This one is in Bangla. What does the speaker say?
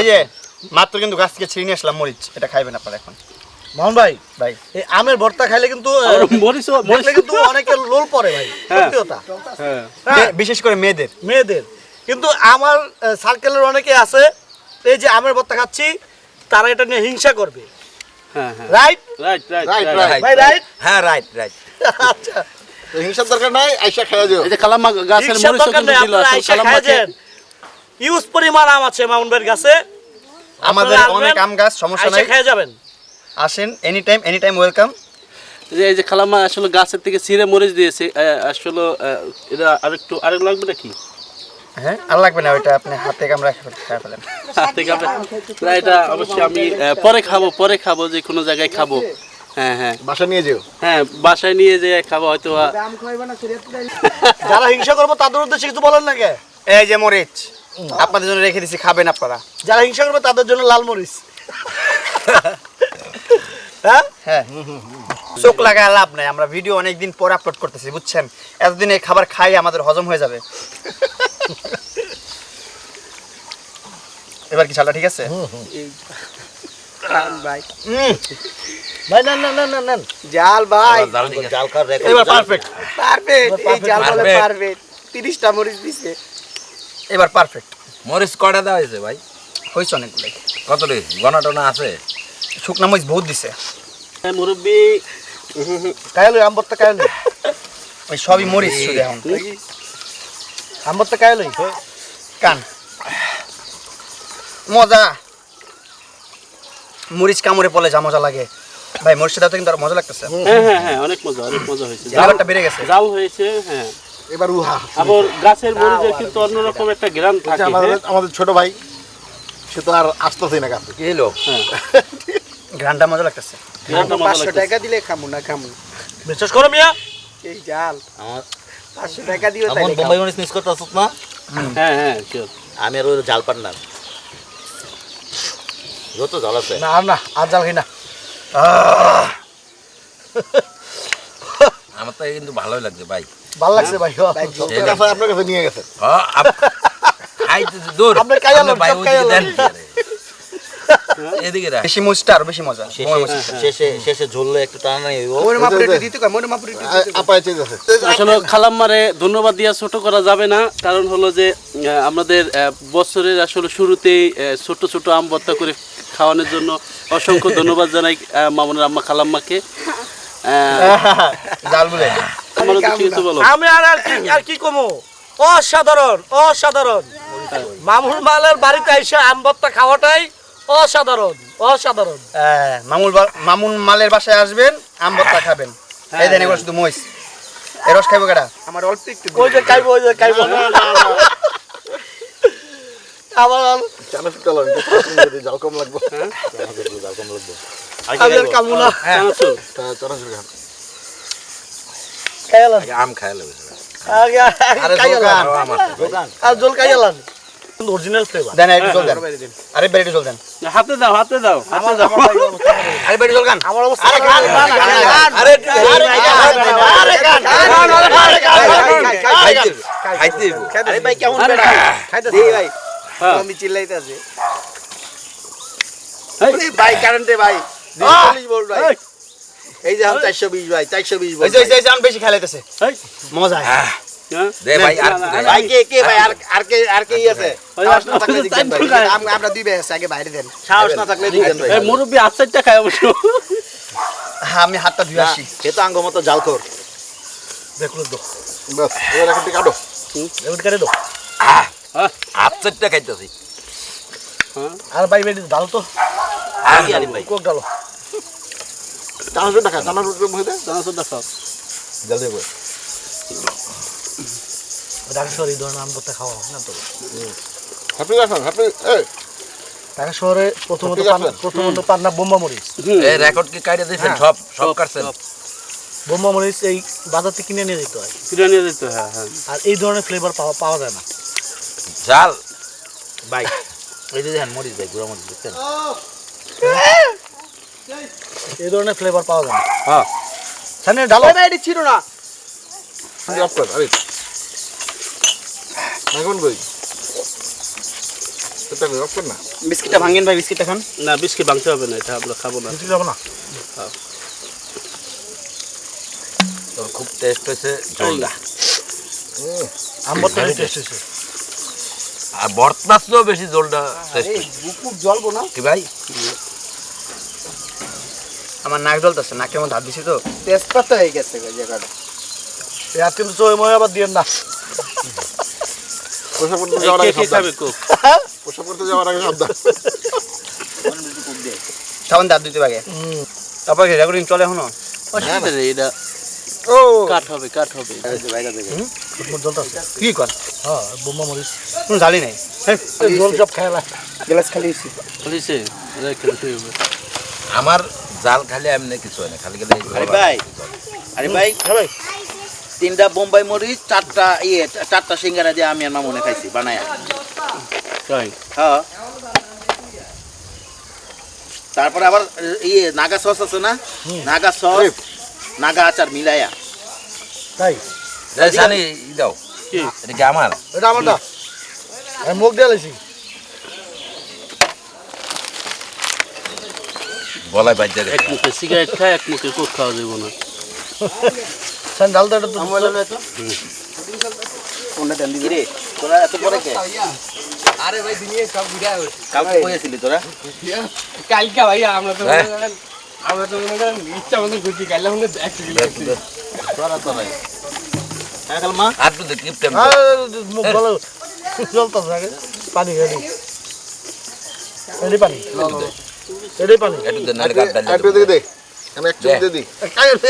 এই যে মাত্র কিন্তু গাছ থেকে ছিঁড়ে নিয়ে আসলাম মরিচ। এটা খাইবেন আপনারা এখন। মোহন ভাই ভাই। এই আমের ভর্তা খাইলে কিন্তু মরিচ মরিচ। কিন্তু অনেকে লোল পড়ে ভাই হ্যাঁ। সত্যি কথা। হ্যাঁ। হ্যাঁ, বিশেষ করে মেয়েদের। মেয়েদের। কিন্তু আমার সার্কেলের অনেকে আছে এই যে আমের ভর্তা খাচ্ছি তারা এটা নিয়ে হিংসা করবে। হ্যাঁ হ্যাঁ। রাইট রাইট রাইট রাইট ভাই রাইট হ্যাঁ রাইট রাইট আচ্ছা। হিংসার দরকার নাই আইসা খেয়ে যাও এই যে কালামা গাছের দরকার কিন্তু দিল কালামাকে খাইয়েছেন। ইউজ পরিমাণ আম আছে মাউন্ট ভাইয়ের গাছে আমাদের অনেক আম গাছ সমস্যা নাই। খেয়ে যাবেন। আসেন any time any time welcome যে এই যে খালাম্মা আসলে গাছের থেকে ছিঁড়ে মরিচ দিয়েছে আসলে এটা আরেকটু আরেক লাগবে নাকি? হ্যাঁ আর লাগবে না ওইটা আপনি হাতে কামড়া খাই ফেলেন। হাত না, এটা অবশ্যই আমি পরে খাব পরে খাব যে কোনো জায়গায় খাব। হ্যাঁ হ্যাঁ। বাসা নিয়ে যেও। হ্যাঁ বাসায় নিয়ে যে খাব হয়তো যারা হিংসা করব তাদের উদ্দেশ্যে কিছু বলেন না কে? এই যে মরিচ। আপনাদের জন্য রেখে দিছি খাবেন আপনারা। যারা হিংসা করবে তাদের জন্য লাল মরিচ। হ্যাঁ? হ্যাঁ চোখ লাগায় লাভ নাই আমরা ভিডিও অনেক দিন পরে আপলোড করতেছি বুঝছেন? এতদিন এই খাবার খাই আমাদের হজম হয়ে যাবে। এবার কি চালটা ঠিক আছে? ভাই। না না না না না জাল ভাই। জাল কর এবার পারফেক্ট পারফেক্ট এই জাল বলে পারফেক্ট তিরিশটা মরিচ দিছে। এবার পারফেক্ট মরিচ কটা দেওয়া হয়েছে ভাই? হয়েছে অনেকগুলো কত রে গনা টনা আছে? শুকনা মরিচ বহুত দিছে। হ্যাঁ, মুরব্বি কায়ালু কায়ালু। ওই সবই মরিচ শুধু এখন। কায়ালু? কান। মজা। মরিচ কামড়ে পড়লে যা মজা লাগে। ভাই মরিচটা তো কিন্তু আর মজা লাগতেছে। হ্যাঁ হ্যাঁ হ্যাঁ অনেক মজা অনেক মজা হয়েছে। বেড়ে গেছে। জাল হয়েছে হ্যাঁ। এবার উহা। আবার গাছের মরিচের কিন্তু অন্যরকম একটা গ্রাম থাকে আমাদের হ্যাঁ? আমাদের ছোট ভাই সে তো আর আসতেছে না কাছে কি হলো ঘ্রানটা মজা লাগতেছে। গ্রামটা মজা পাঁচশো টাকা দিলে খামু না খামু। বিশ্বাস করো মিয়া। এই জাল। আমার পাঁচশো টাকা দিও তাইলে বোম্বাই মরিচ মিস করতে আসত না? হ্যাঁ হ্যাঁ. আমি আর ওই জাল পান না। যত জাল আছে। না আর না আর জাল খাই না। আমার তো কিন্তু ভালোই লাগছে ভাই ভালো লাগছে ভাই আপনার কাছে নিয়ে গেছে। বেশি আরও বেশি মজা। শেষে শেষে ঝুললে একটু টানা আসলে খালাম্মারে ধন্যবাদ দিয়া ছোট করা যাবে না। কারণ হলো যে আহ, আমাদের আহ, বছরের আসলে শুরুতেই ছোট ছোট আম ভর্তা করে খাওয়ানোর জন্য অসংখ্য ধন্যবাদ জানাই আহ, মামুনের আম্মা খালাম্মাকে। জাল বলে আমি আর আর কি আর কি কমু? অসাধারণ অসাধারণ। মামুল মালের বাড়িতে আইসা আমবত্তা খাওয়াটাই অসাধারণ অসাধারণ। হ্যাঁ, মামুল মামুন মালের বাসায় আসবেন আম ভর্তা খাবেন। এই দেন এগুলো শুধু মরিচ এ রস খাইবো কেটা আমার অল্প একটু ওই যে খাইবো ওই যে খাইবো। আমার আর- চানা শুকালো জাল কম লাগবে। জাল কম লাগবে। আর খাব চানাচুর। চানা শুকা খাইলাম আম খাইলাম আরও আম আছে আর জল খাইলাম অরিজিনাল ফ্লেভার দেন একটু জল দেন আরে বেড়ে জল দেন হাতে দাও হাতে দাও হাতে দাও ভাই অবস্থা আরে বেড়ে জল গান আমার অবস্থা আরে গান, গান, গান, গান। আরে আরে গান, আরে গান, আরে গান, আরে গান, আরে গান। খাইতে আরে ভাই কেমন আরে বেটা খাইতেছি। ভাই হ্যাঁ। আমি চিল্লাইতাছি এই, ভাই কারেন্টে ভাই 240 ভোল্ট ভাই এই, এই যে আম 420 ভাই 420 ওই ভোল্ট যে যে- আম বেশি মজা। হ্যাঁ। দে ভাই আর না, না, দে। না, ভাই কে কে ভাই আর আর কে আর কে আছে? সাহস না থাকলে দিবেন ভাই। চার টাকায়। আম- আমরা দুই ভাই আছে, আগে বাইরে দেন। সাহস না থাকলে দিবেন ভাই। মুরব্বি আচারটা খায় অবশ্য। হ্যাঁ আমি হাতটা ধুয়ে আসি। এ তো আঙ্গ মতো জাল কর দেখল তো বাস এবার এখন কাটো এগুলো কেটে দাও আচারটা খাইতেছি। আর ভাই বেটি ডাল তো। কি আলিম ভাই। কোক ডালো। চানা শুকা খা চানা দে চানাচুরটা খাও জল দেবো ঢাকা এই ধরনের আম ভর্তা খাওয়া হয় না তো? হ্যাপি রাখুন হ্যাপি এই। ঢাকা শহরে প্রথমত। প্রথমত পান্না বোম্বা মরিচ। এই রেকর্ড কি কাইটা দিয়েছেন? সব সব কাটছেন? বোম্বা মরিচ এই বাজার থেকে কিনে নিয়ে যেতে হয়। কিনে নিয়ে যেতে হ্যাঁ হ্যাঁ। আর এই ধরনের ফ্লেভার পাওয়া পাওয়া যায় না। জাল ভাই এই যে দেখেন মরিচ ভাই গুড়া মরিচ দেখছেন? এই ধরনের ফ্লেভার পাওয়া যায় না। হ্যাঁ। সামনে ডালো ভাই এটা ছিল না। অফ কর আরে এখন কই তো অফ কর না। বিস্কিটটা ভাঙেন ভাই বিস্কিটটা খান। না বিস্কিট ভাঙতে হবে না এটা আমরা খাব না। কিছু যাব না? তোর খুব টেস্ট হয়েছে জলটা আম টেস্ট হয়েছে। আর বর্তমাসও বেশি জলটা টেস্ট খুব জ্বলবো না। কি ভাই? আমার নাক জ্বলতেছে নাকের মধ্যে হাত দিছি তো? তেজপাতা হয়ে গেছে জায়গাটা পেঁয়াজ কিন্তু চই ময় আবার দিয়ে না। পোশাক করতে যাওয়ার আগে সাবধান। পোশাক করতে যাওয়ার আগে সাবধান। সাবান দাঁত দিতে পারে। তারপর কি চলে এখনও? অসুবিধা নেই এটা ও। কাট হবে কাট হবে। কি কর? হ্যাঁ কোনো জালি নাই। জল সব খেলা গ্লাস। আমার জাল খালি এমনি কিছু হয় না খালি খালি আরে ভাই আরে ভাই ভাই। তিনটা বোম্বাই মরিচ চারটা ইয়ে চারটা সিঙ্গারা দিয়ে আমি আর মামুনে খাইছি বানায়া। তাই হ্যাঁ। তারপরে আবার ইয়ে নাগা সস আছে না? নাগা সস নাগা আচার মিলায়া। তাই? ই দাও। এটা কি আমার? এটা আমারটা। আমি মুখ দিয়ে বলাই বাজ্যা এক মুখে সিগারেট খায় এক মুখে কোক খাওয়া যাবে না। সান ডাল তো এটা তো কোনটা দেন দিবি রে তোরা এত পরে কে? কালকে কইয়াছিলি তোরা? কালকে ভাই আমরা তো হ্যাঁ। মনে করেন আমরা তো মনে করেন ইচ্ছা মতো ঘুরছি কাইলে মনে হয় কিলো খাচ্ছি। তোরা তো নাই হ্যাঁ কালমা আর তো দেখি মুখ ভালো জলতা থাকে পানি খালি পানি এটাই পানি। একটু দে ডাল একটু দিকে দে আমি একটু দিয়ে দিই।